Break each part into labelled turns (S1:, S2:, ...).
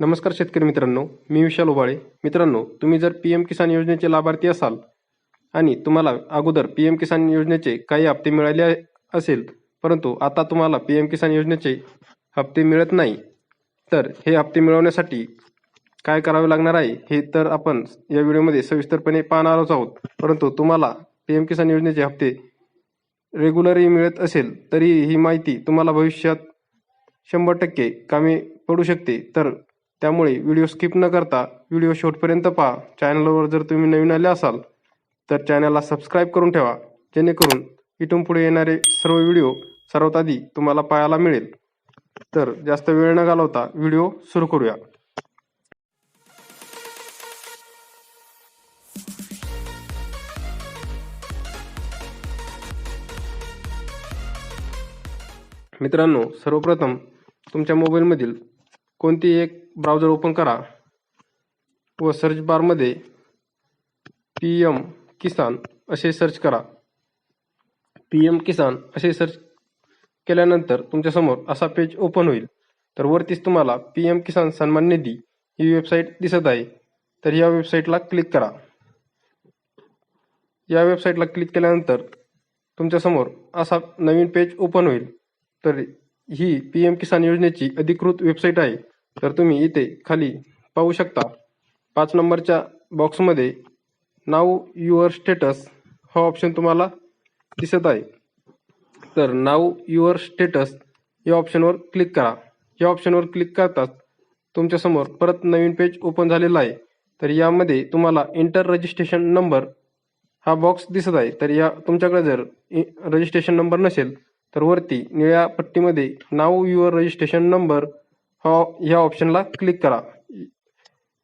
S1: नमस्कार शेतकरी मित्रांनो मी विशाल उबाळे मित्रांनो तुम्ही जर पी एम किसान योजनेचे लाभार्थी असाल आणि तुम्हाला अगोदर पी एम किसान योजनेचे काही हप्ते मिळाले असेल परंतु आता तुम्हाला पी एम किसान योजनेचे हप्ते मिळत नाही तर हे हप्ते मिळवण्यासाठी काय करावे लागणार आहे हे तर आपण या व्हिडिओमध्ये सविस्तरपणे पाहणारच आहोत. परंतु तुम्हाला पी एम किसान योजनेचे हप्ते रेग्युलरही मिळत असेल तरी ही माहिती तुम्हाला भविष्यात शंभर टक्के कामी पडू शकते. तर त्यामुळे व्हिडिओ स्किप न करता व्हिडिओ शेवटपर्यंत पहा. चॅनलवर जर तुम्ही नवीन आले असाल तर चॅनलला सबस्क्राईब करून ठेवा. जेणेकरून इथून पुढे येणारे सर्व व्हिडिओ सर्वात आधी तुम्हाला पाहायला मिळेल. तर जास्त वेळ न घालवता व्हिडिओ सुरू करूया. मित्रांनो सर्वप्रथम तुमच्या मोबाईलमधील कोणतीही एक ब्राउझर ओपन करा व सर्च बारमध्ये पी एम किसान असे सर्च करा. पी एम किसान असे सर्च केल्यानंतर तुमच्यासमोर असा पेज ओपन होईल. तर वरतीच तुम्हाला पी एम किसान सन्मान निधी ही वेबसाईट दिसत आहे. तर या वेबसाईटला क्लिक करा. या वेबसाईटला क्लिक केल्यानंतर तुमच्यासमोर असा नवीन पेज ओपन होईल. तर ही पी एम किसान योजनेची अधिकृत वेबसाईट आहे. तर तुम्ही इथे खाली पाहू शकता. पाच नंबरच्या बॉक्समध्ये नाव युअर स्टेटस हा ऑप्शन तुम्हाला दिसत आहे. तर नाव युअर स्टेटस या ऑप्शनवर क्लिक करा. या ऑप्शनवर क्लिक करताच तुमच्यासमोर परत नवीन पेज ओपन झालेला आहे. तर यामध्ये तुम्हाला इंटर रजिस्ट्रेशन नंबर हा बॉक्स दिसत आहे. तर या तुमच्याकडे जर रजिस्ट्रेशन नंबर नसेल तर वरती निळ्या पट्टीमध्ये नाव युअर रजिस्ट्रेशन नंबर हा ह्या ऑप्शनला क्लिक करा.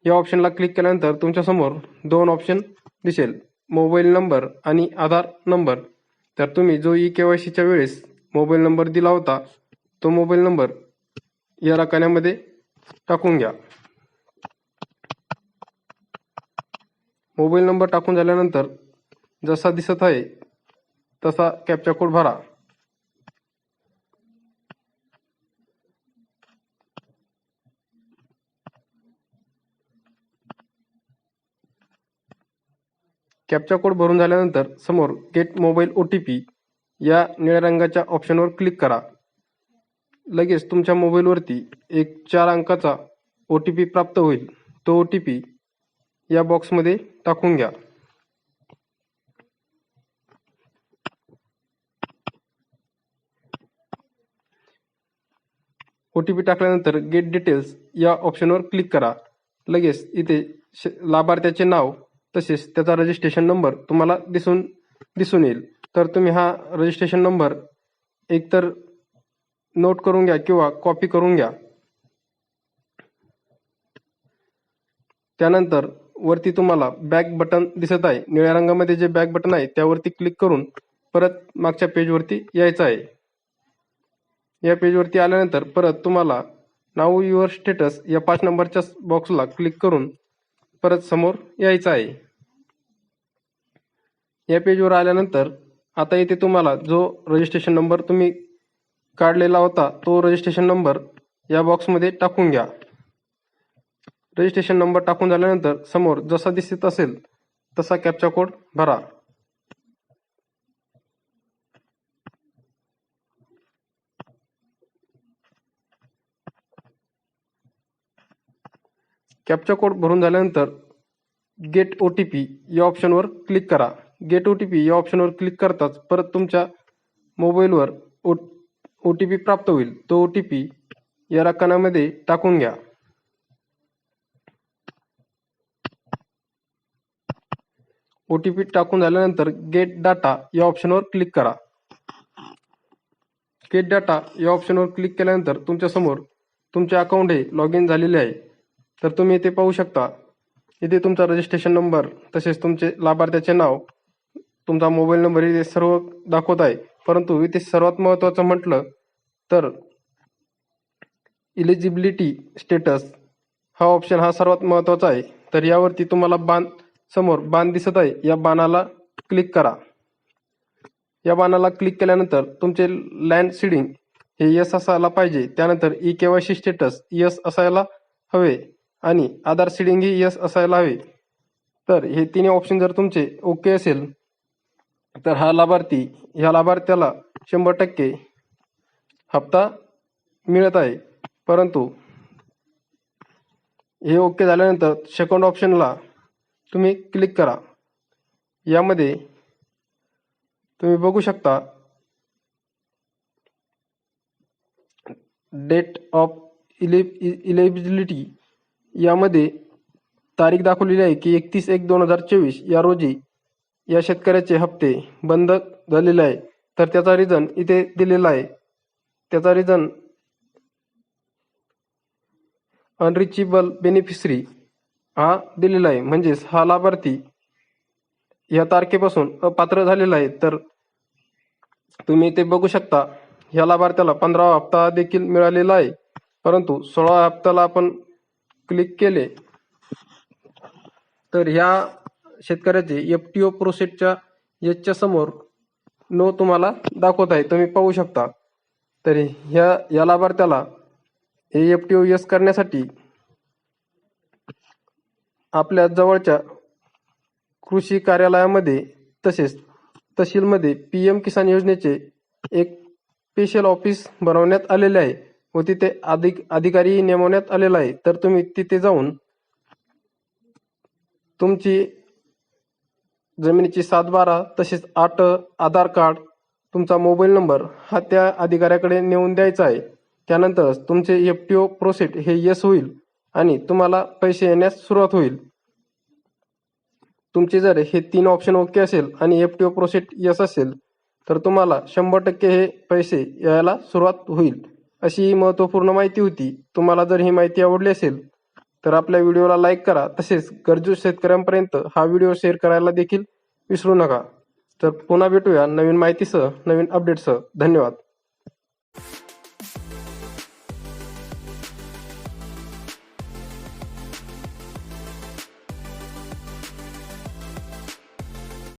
S1: या ऑप्शनला क्लिक केल्यानंतर तुमच्यासमोर दोन ऑप्शन दिसेल. मोबाईल नंबर आणि आधार नंबर तर तुम्ही जो ई के वाय सीच्या वेळेस मोबाईल नंबर दिला होता तो मोबाईल नंबर या रकान्यामध्ये टाकून घ्या. मोबाईल नंबर टाकून झाल्यानंतर जसा दिसत आहे तसा कॅप्चा कोड भरा. कॅप्चा कोड भरून झाल्यानंतर समोर get mobile O T P या निळ्या रंगाच्या ऑप्शनवर क्लिक करा. लगेच तुमच्या मोबाईलवरती एक चार अंकाचा ओ टी पी प्राप्त होईल. तो ओ टी पी या बॉक्समध्ये टाकून घ्या. ओ टी पी टाकल्यानंतर गेट डिटेल्स या ऑप्शनवर क्लिक करा. लगेच इथे श- लाभार्थ्याचे नाव तसेच त्याचा रजिस्ट्रेशन नंबर तुम्हाला दिसून दिसून येईल. तर तुम्ही हा रजिस्ट्रेशन नंबर एकतर नोट करून घ्या किंवा कॉपी करून घ्या. त्यानंतर वरती तुम्हाला बॅक बटन दिसत आहे. निळ्या रंगामध्ये जे बॅक बटन आहे त्यावरती क्लिक करून परत मागच्या पेजवरती यायचं आहे. या पेजवरती आल्यानंतर परत तुम्हाला नाव युअर स्टेटस या पाच नंबरच्या बॉक्सला क्लिक करून परत समोर यायचं आहे. या पेजवर आल्यानंतर आता इथे तुम्हाला जो रजिस्ट्रेशन नंबर तुम्ही काढलेला होता तो रजिस्ट्रेशन नंबर या बॉक्समध्ये टाकून घ्या. रजिस्ट्रेशन नंबर टाकून झाल्यानंतर समोर जसा दिसत असेल तसा कॅप्चा कोड भरा. कॅप्चा कोड भरून झाल्यानंतर गेट ओ टी पी या ऑप्शनवर क्लिक करा. गेट ओ टी पी या ऑप्शनवर क्लिक करताच परत तुमच्या मोबाईलवर ओ ओ टी पी प्राप्त होईल. तो ओ टी पी या रकानामध्ये टाकून घ्या. ओ टी पी टाकून झाल्यानंतर गेट डाटा या ऑप्शनवर क्लिक करा. गेट डाटा या ऑप्शनवर क्लिक केल्यानंतर तुमच्यासमोर तुमचे अकाउंट हे लॉग इन झालेले आहे. तर तुम्ही इथे पाहू शकता. इथे तुमचा रजिस्ट्रेशन नंबर तसेच तुमचे लाभार्थ्याचे नाव तुमचा मोबाईल नंबर इथे सर्व दाखवत आहे. परंतु इथे सर्वात महत्त्वाचं म्हटलं तर इलिजिबिलिटी स्टेटस हा ऑप्शन हा सर्वात महत्त्वाचा आहे. तर यावरती तुम्हाला बाण समोर बाण दिसत आहे. या बाणाला क्लिक करा. या बाणाला क्लिक केल्यानंतर तुमचे लँड सीडिंग हे यस असायला पाहिजे. त्यानंतर ई केवायसी स्टेटस यस असायला हवे. आणि आधार सीडिंग ही यस असायला हवे. तर हे तिन्ही ऑप्शन जर तुमचे ओके असेल तर हा लाभार्थी ह्या लाभार्थ्याला शंभर टक्के हप्ता मिळत आहे. परंतु हे ओके झाल्यानंतर सेकंड ऑप्शनला तुम्ही क्लिक करा. यामध्ये तुम्ही बघू शकता डेट ऑफ इले इलेजिबिलिटी यामध्ये तारीख दाखवलेली आहे की एकतीस एक दोन हजार चोवीस या रोजी या शेतकऱ्याचे हप्ते बंद झालेले आहे. तर त्याचा रिझन इथे दिलेला आहे. त्याचा रिझन अनरिचेबल बेनिफिशरी हा दिलेला आहे. म्हणजेच हा लाभार्थी या तारखेपासून अपात्र झालेला आहे. तर तुम्ही ते बघू शकता ह्या लाभार्थ्याला पंधरावा हप्ता देखील मिळालेला आहे. परंतु सोळावा हप्त्याला आपण क्लिक केले तर ह्या शेतकऱ्याचे एफ टी ओ प्रोसेसच्या याच्या समोर नो तुम्हाला दाखवत आहे. तुम्ही पाहू शकता. तरी ह्या या लाभार्थ्याला हे एफ टी ओ यस करण्यासाठी आपल्या जवळच्या कृषी कार्यालयामध्ये तसेच तहसीलमध्ये पी एम किसान योजनेचे एक स्पेशल ऑफिस बनवण्यात आलेले आहे. व तिथे अधिक अधिकारी नेमवण्यात आलेला आहे. तर तुम्ही तिथे जाऊन तुमची जमिनीची सातबारा तसेच आठ आधार कार्ड तुमचा मोबाईल नंबर हा त्या अधिकाऱ्याकडे नेऊन द्यायचा आहे. त्यानंतरच तुमचे एफ टी ओ प्रोसेट हे यस होईल आणि तुम्हाला पैसे येण्यास सुरुवात होईल. तुमचे जर हे तीन ऑप्शन ओके असेल आणि F T O processed yes असेल तर तुम्हाला शंभर टक्के हे पैसे यायला सुरुवात होईल. अशी ही महत्त्वपूर्ण माहिती होती. तुम्हाला जर ही माहिती आवडली असेल तर आपल्या व्हिडिओला लाईक करा. तसेच गरजू शेतकऱ्यांपर्यंत हा व्हिडिओ शेअर करायला देखील विसरू नका. तर पुन्हा भेटूया नवीन माहितीसह नवीन अपडेटसह धन्यवाद.